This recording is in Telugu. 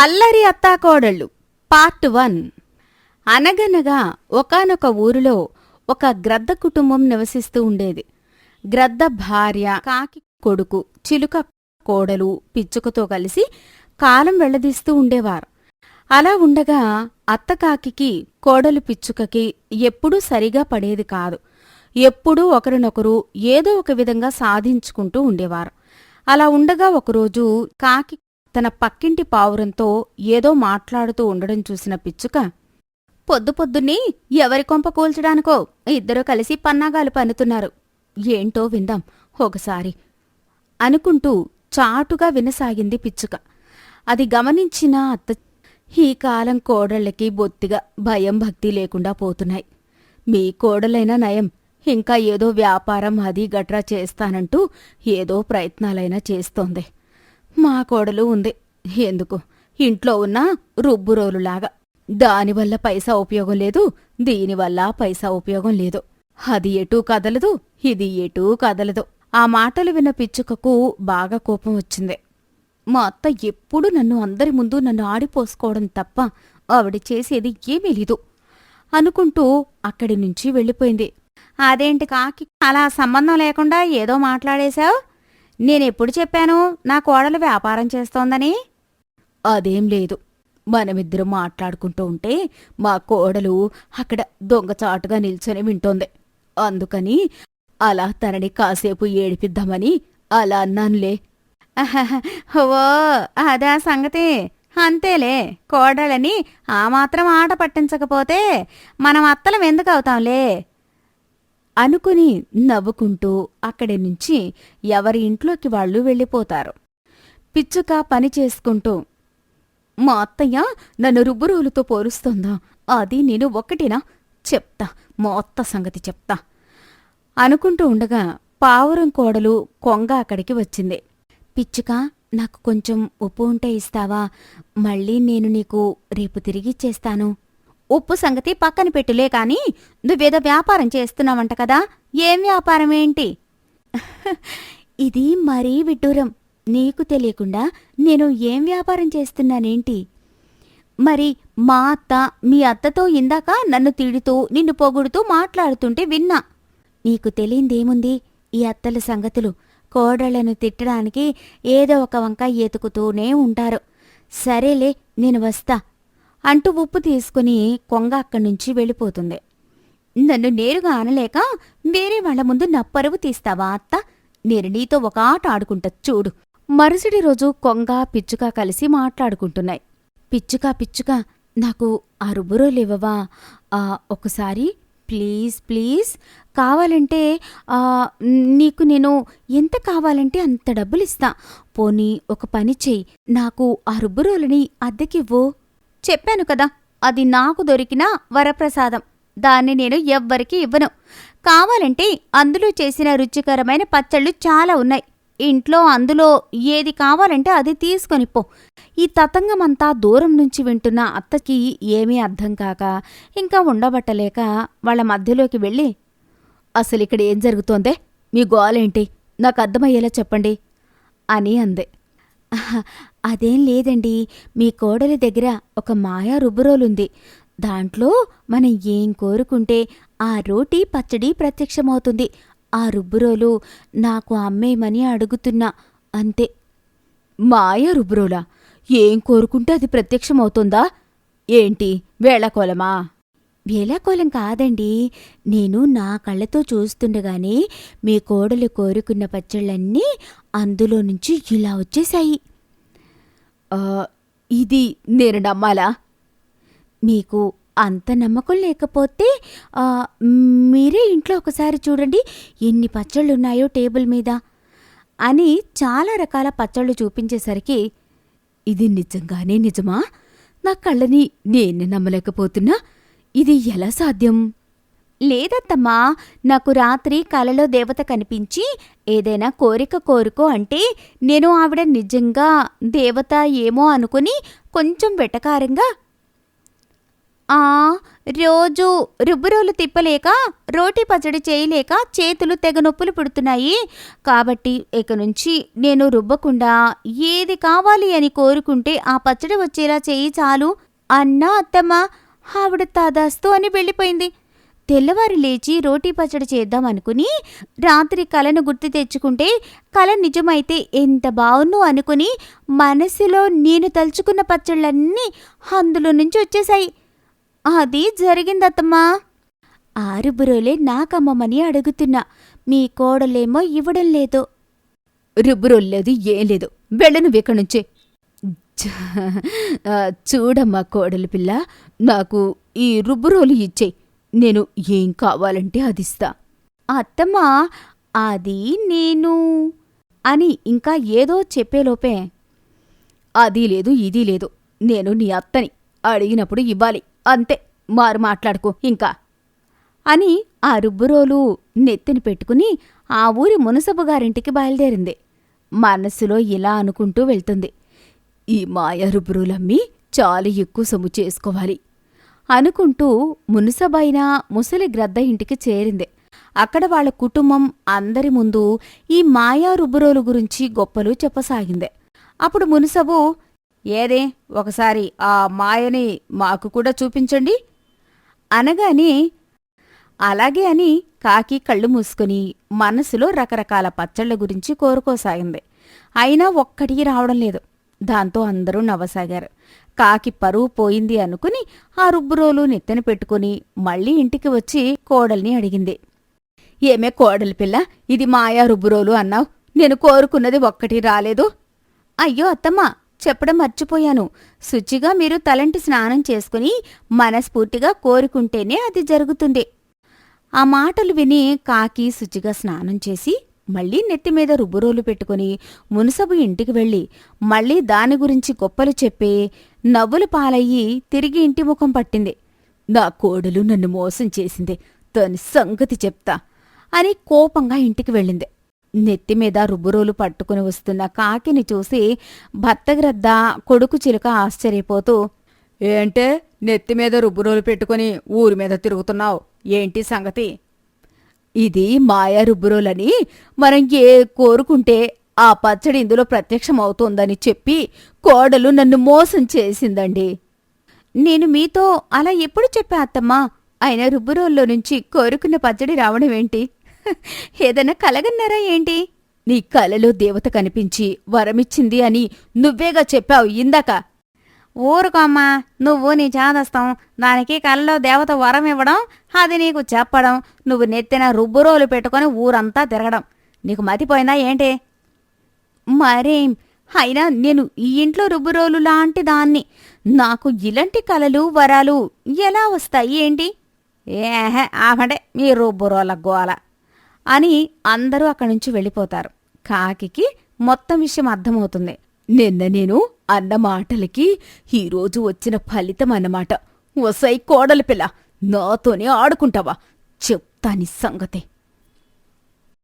అల్లరి అత్తాకోడళ్ళు పార్ట్ వన్. అనగనగా ఒకానొక ఊరిలో ఒక గ్రద్ద కుటుంబం నివసిస్తూ ఉండేది. గ్రద్ద భార్య కాకి కొడుకు చిలుక కోడలు పిచ్చుకతో కలిసి కాలం వెళ్ళదీస్తూ ఉండేవారు. అలా ఉండగా అత్తకాకి కోడలు పిచ్చుకకి ఎప్పుడూ సరిగా పడేది కాదు. ఎప్పుడూ ఒకరినొకరు ఏదో ఒక విధంగా సాధించుకుంటూ ఉండేవారు. అలా ఉండగా ఒకరోజు కాకి తన పక్కింటి పావురంతో ఏదో మాట్లాడుతూ ఉండడం చూసిన పిచ్చుక పొద్దు పొద్దున్నే ఎవరి కొంప కూల్చడానికో ఇద్దరూ కలిసి పన్నాగాలు పన్నుతున్నారు. ఏంటో విందాం ఒకసారి అనుకుంటూ చాటుగా వినసాగింది పిచ్చుక. అది గమనించిన అత్త ఈ కాలం కోడళ్ళకి బొత్తిగా భయం భక్తి లేకుండా పోతున్నాయి. మీ కోడలైనా నయం. ఇంకా ఏదో వ్యాపారం అది గట్రా చేస్తానంటూ ఏదో ప్రయత్నాలైనా చేస్తోంది. మా కోడలు ఉంది. ఎందుకు? ఇంట్లో ఉన్న రుబ్బురోలులాగా. దానివల్ల పైసా ఉపయోగం లేదు దీనివల్ల పైసా ఉపయోగం లేదు. అది ఎటూ కదలదు ఇది ఎటూ కదలదు. ఆ మాటలు విన్న పిచ్చుకకు బాగా కోపం వచ్చింది. మా అత్త ఎప్పుడూ నన్ను అందరి ముందు నన్ను ఆడిపోసుకోవడం తప్ప ఆవిడ చేసేది ఏమీ లేదు అనుకుంటూ అక్కడి నుంచి వెళ్ళిపోయింది. అదేంటి కాకి? అలా సంబంధం లేకుండా ఏదో మాట్లాడేశావు? నేనెప్పుడు చెప్పాను నా కోడలు వ్యాపారం చేస్తోందని? అదేం లేదు. మనమిద్దరం మాట్లాడుకుంటూ ఉంటే మా కోడలు అక్కడ దొంగచాటుగా నిల్చొని వింటోంది. అందుకని అలా తనని కాసేపు ఏడిపిద్దామని అలా అన్నానులే. ఓ అదా సంగతి. అంతేలే కోడలని ఆ మాత్రం ఆట పట్టించకపోతే మనం అత్తలం ఎందుకు అవుతాంలే? అనుకుని నవ్వుకుంటూ అక్కడి నుంచి ఎవరి ఇంట్లోకి వాళ్ళు వెళ్ళిపోతారు. పిచ్చుక పని చేసుకుంటూ మా అత్తయ్య నన్ను రుబ్బురోలుతో పోరుస్తుందా అది నేను ఒక్కటినా? చెప్తా మా అత్త సంగతి చెప్తా. అనుకుంటూ ఉండగా పావురం కోడలు కొంగ అక్కడికి వచ్చింది. పిచ్చుక నాకు కొంచెం ఉప్పు ఉంటే ఇస్తావా? మళ్ళీ నేను నీకు రేపు తిరిగిచ్చేస్తాను ఉప్పు సంగతి పక్కన పెట్టులే కాని నువ్వేదో వ్యాపారం చేస్తున్నావంట కదా. ఏం వ్యాపారం ఏంటి? ఇది మరీ విడ్డూరం. నీకు తెలియకుండా నేను ఏం వ్యాపారం చేస్తున్నానేంటి? మరి మా అత్త మీ అత్తతో ఇందాక నన్ను తిడుతూ నిన్ను పొగుడుతూ మాట్లాడుతుంటే విన్నా. నీకు తెలియందేముంది? ఈ అత్తల సంగతులు కోడళ్ళను తిట్టడానికి ఏదో ఒక వంక ఎతుకుతూనే ఉంటారు. సరేలే నేను వస్తా. అంటూ ఉప్పు తీసుకుని కొంగ అక్కడి నుంచి వెళ్ళిపోతుంది. నన్ను నేరుగా అనలేక వేరే వాళ్ళ ముందు నా పరువు తీస్తావా అత్త? నేను నీతో ఒక ఆట ఆడుకుంటా చూడు. మరుసటి రోజు కొంగ పిచ్చుక కలిసి మాట్లాడుకుంటున్నాయి. పిచ్చుక పిచ్చుక నాకు ఆ రుబ్బురోలివ్వవా ఆ, ఒకసారి ప్లీజ్ ప్లీజ్. కావాలంటే ఆ, నీకు నేను ఎంత కావాలంటే అంత డబ్బులిస్తా. పోనీ ఒక పని చెయ్యి. నాకు ఆ రుబ్బురోలని అద్దెకివ్వు. చెప్పాను కదా అది నాకు దొరికిన వరప్రసాదం. దాన్ని నేను ఎవ్వరికీ ఇవ్వను. కావాలంటే అందులో చేసిన రుచికరమైన పచ్చళ్ళు చాలా ఉన్నాయి. ఇంట్లో అందులో ఏది కావాలంటే అది తీసుకొని పో. ఈ తతంగమంతా దూరం నుంచి వింటున్న అత్తకి ఏమీ అర్థం కాక ఇంకా ఉండబట్టలేక వాళ్ళ మధ్యలోకి వెళ్ళి అసలు ఇక్కడ ఏం జరుగుతోందే? మీ గోలేంటి? నాకు అర్థమయ్యేలా చెప్పండి అని అందే. అదేం లేదండి. మీ కోడలి దగ్గర ఒక మాయా రుబ్బురోలుంది. దాంట్లో మనం ఏం కోరుకుంటే ఆ రోటీ పచ్చడి ప్రత్యక్షమవుతుంది. ఆ రుబ్బురోలు నాకు అమ్మేమని అడుగుతున్నా. అంతే. మాయ రుబ్బురోలా? ఏం కోరుకుంటే అది ప్రత్యక్షమవుతుందా? ఏంటి? వేళకోలమా వేళకోలం కాదండి. నేను నా కళ్ళతో చూస్తుండగానే మీ కోడలు కోరుకున్న పచ్చళ్ళన్నీ అందులో నుంచి ఇలా వచ్చేశాయి. ఇది నేను నమ్మాలా? మీకు అంత నమ్మకం లేకపోతే మీరే ఇంట్లో ఒకసారి చూడండి ఎన్ని పచ్చళ్ళున్నాయో టేబుల్ మీద అని చాలా రకాల పచ్చళ్ళు చూపించేసరికి ఇది నిజంగానే నిజమా? నా కళ్ళని నేనే నమ్మలేకపోతున్నా. ఇది ఎలా సాధ్యం? లేదత్తమ్మా నాకు రాత్రి కలలో దేవత కనిపించి ఏదైనా కోరిక కోరుకో అంటే నేను ఆవిడ నిజంగా దేవత ఏమో అనుకుని కొంచెం వెటకారంగా ఆ రోజు రుబ్బురోలు తిప్పలేక రోటి పచ్చడి చేయలేక చేతులు తెగ నొప్పులు పుడుతున్నాయి. కాబట్టి ఇక నుంచి నేను రుబ్బకుండా ఏది కావాలి అని కోరుకుంటే ఆ పచ్చడి వచ్చేలా చేయి చాలు. అన్నా అత్తమ్మ ఆవిడ తాదాస్తు అని వెళ్ళిపోయింది. తెల్లవారు లేచి రోటీ పచ్చడి చేద్దాం అనుకుని రాత్రి కలను గుర్తు తెచ్చుకుంటే కల నిజమైతే ఎంత బావును అనుకుని మనసులో నేను తలుచుకున్న పచ్చళ్ళన్నీ అందులో నుంచి వచ్చేశాయి. అది జరిగిందత్తమ్మా. ఆరుబురోలే నాకమ్మమని అడుగుతున్నా. మీ కోడలేమో ఇవ్వడం లేదు. రుబ్బురోలు లేదు ఏం లేదు. వెళ్ళను ఇక్కడి నుంచే. చూడమ్మా కోడలి పిల్ల. నాకు ఈ రుబ్బురోలు ఇచ్చేయి. నేను ఏం కావాలంటే అదిస్తా అత్తమ్మా అది నేను అని ఇంకా ఏదో చెప్పేలోపే అది లేదు ఇది లేదు నేను నీ అత్తని అడిగినప్పుడు ఇవ్వాలి అంతే మారు మాట్లాడుకో ఇంకా అని ఆ రుబ్బురోలు నెత్తిని పెట్టుకుని ఆ ఊరి మునసబు గారింటికి బయలుదేరింది. మనస్సులో ఇలా అనుకుంటూ వెళ్తుంది. ఈ మాయ రుబ్బురులమ్మి చాలా ఎక్కువ సొమ్ము చేసుకోవాలి. అనుకుంటూ మునుసబైన ముసలి గ్రద్ద ఇంటికి చేరింది. అక్కడ వాళ్ళ కుటుంబం అందరి ముందు ఈ మాయా రుబ్బురోలు గురించి గొప్పలు చెప్పసాగింది. అప్పుడు మునుసబు ఏదే ఒకసారి ఆ మాయని మాకు కూడా చూపించండి అనగానే అలాగే అని కాకి కళ్ళు మూసుకుని మనసులో రకరకాల పచ్చళ్ళ గురించి కోరుకోసాగింది. అయినా ఒక్కటికి రావడం లేదు. దాంతో అందరూ నవ్వసాగారు. కాకి పరువు పోయింది అనుకుని ఆ రుబ్బురోలు నెత్తెన పెట్టుకుని మళ్ళీ ఇంటికి వచ్చి కోడల్ని అడిగింది. ఏమే కోడలి పిల్ల ఇది మాయా రుబ్బురోలు అన్నావు. నేను కోరుకున్నది ఒక్కటి రాలేదు. అయ్యో అత్తమ్మ చెప్పడం మర్చిపోయాను. శుచిగా మీరు తలంటి స్నానం చేసుకుని మనస్ఫూర్తిగా కోరుకుంటేనే అది జరుగుతుంది. ఆ మాటలు విని కాకి శుచిగా స్నానం చేసి మళ్ళీ నెత్తిమీద రుబ్బురోలు పెట్టుకుని మునసబు ఇంటికి వెళ్ళి మళ్ళీ దాని గురించి గొప్పలు చెప్పి నవ్వులు పాలయ్యి తిరిగి ఇంటి ముఖం పట్టింది. నా కోడలు నన్ను మోసం చేసింది. తను సంగతి చెప్తా అని కోపంగా ఇంటికి వెళ్ళింది. నెత్తిమీద రుబ్బురోలు పట్టుకుని వస్తున్న కాకిని చూసి భర్తగ్రద్ద కొడుకు చిలుక ఆశ్చర్యపోతూ ఏంటే నెత్తిమీద రుబ్బురోలు పెట్టుకుని ఊరి మీద తిరుగుతున్నావు? ఏంటి సంగతి? ఇది మాయా రుబ్బురోలని మనం ఏ కోరుకుంటే ఆ పచ్చడి ఇందులో ప్రత్యక్షమవుతోందని చెప్పి కోడలు నన్ను మోసం చేసిందండి. నేను మీతో అలా ఎప్పుడు చెప్పా అత్తమ్మా? ఆయన రుబ్బురోల్లో నుంచి కోరుకున్న పచ్చడి రావడం ఏంటి? ఏదైనా కలగన్నారా ఏంటి? నీ కలలో దేవత కనిపించి వరమిచ్చింది అని నువ్వేగా చెప్పావు ఇందాక. ఊరుకోమ్మా నువ్వు నీ చాదస్తం దానికి కళ్ళలో దేవత వరం ఇవ్వడం అది నీకు చెప్పడం నువ్వు నెత్తిన రుబ్బురోలు పెట్టుకొని ఊరంతా తిరగడం. నీకు మతిపోయిందా ఏంటి? మరేం అయినా నేను ఈ ఇంట్లో రుబ్బురోలు లాంటి దాన్ని నాకు ఇలాంటి కలలు వరాలు ఎలా వస్తాయి ఏంటి? ఏహే ఆపండే మీ రుబ్బురోల గోల అని అందరూ అక్కడి నుంచి వెళ్ళిపోతారు. కాకికి మొత్తం విషయం అర్థమవుతుంది. నిన్న నేను అన్న మాటలకి ఈరోజు వచ్చిన ఫలితం అన్నమాట వసై కోడలి పిల్ల నాతోనే ఆడుకుంటావా? చెప్తాని సంగతి.